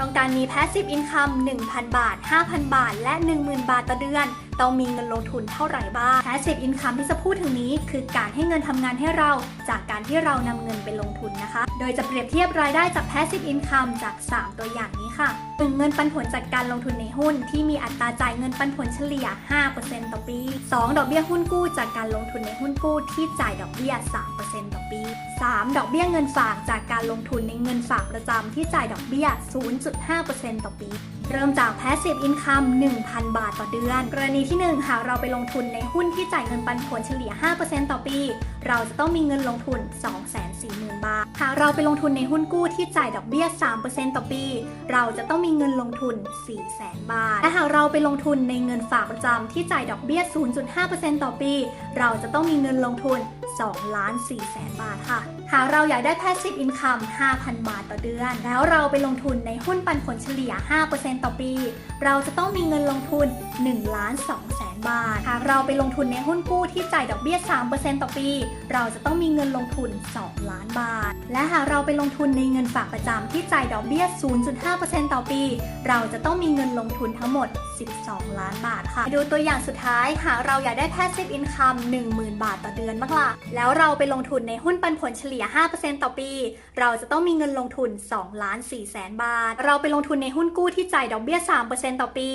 ต้องการมี Passive Income 1,000 บาท 5,000 บาท และ 10,000 บาทต่อเดือนต้องมีเงินลงทุนเท่าไหร่บ้าง Passive Income ที่จะพูดถึงนี้ คือการให้เงินทำงานให้เรา จากการที่เรานำเงินไปลงทุนนะคะ โดยจะเปรียบเทียบรายได้จาก Passive Income จาก 3 ตัวอย่างนี้ค่ะ 1. เงินปันผลจากการลงทุนในหุ้น ที่มีอัตราจ่ายเงินปันผลเฉลี่ย 5%ต่อปี 2. ดอกเบี้ยหุ้นกู้จากการลงทุนในหุ้นกู้ที่จ่ายดอกเบี้ย 3%ต่อปี 3. ดอกเบี้ยเงินฝากจากการลงทุนในเงินฝากประจำที่จ่ายดอกเบี้ย 0.5%ต่อปีเริ่มจาก Passive Income 1,000 บาทต่อเดือน กรณีที่ 1 หากเราไปลงทุนในหุ้นที่จ่ายเงินปันผลเฉลี่ย 5%ต่อปี เราจะต้องมีเงินลงทุน 240,000 บาทหากเราไปลงทุนในหุ้นกู้ที่จ่ายดอกเบี้ย 3%ต่อปี เราจะต้องมีเงินลงทุน 400,000 บาท และหากเราไปลงทุนในเงินฝากประจำที่จ่ายดอกเบี้ย 0.5%ต่อปี เราจะต้องมีเงินลงทุน2ล้าน4แสนบาทค่ะ หากเราอยากได้ Passive Income 5,000 บาทต่อเดือน แล้วเราไปลงทุนในหุ้นปันผลเฉลี่ย 5%ต่อปี เราจะต้องมีเงินลงทุน1ล้าน2แสนบาทหาก เราไปลงทุนในหุ้นกู้ที่จ่ายดอกเบี้ย 3%ต่อปี เราจะต้องมีเงินลงทุน 2 ล้านบาท และหากเราไปลงทุนในเงินฝากประจำที่จ่ายดอกเบี้ย 0.5%ต่อปี เราจะต้องมีเงินลงทุนทั้งหมด 12 ล้านบาทค่ะ ดูตัวอย่างสุดท้าย หากเราอยากได้ Passive Income 10,000 บาทต่อเดือนบ้างล่ะ แล้วเราไปลงทุนในหุ้นปันผลเฉลี่ย 5%ต่อปี เราจะต้องมีเงินลงทุน2ล้าน4แสนบาท เราไปลงทุนในหุ้นกู้ที่จ่ายดอกเบี้ย 3%ต่อปี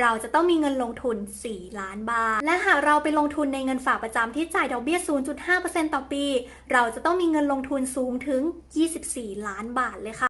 เราจะต้องมีเงินลงทุน 4 ล้านบาท และและหากเราไปลงทุนในเงินฝากประจำที่จ่ายดอกเบี้ย 0.5%ต่อปี เราจะต้องมีเงินลงทุนสูงถึง 24 ล้านบาทเลยค่ะ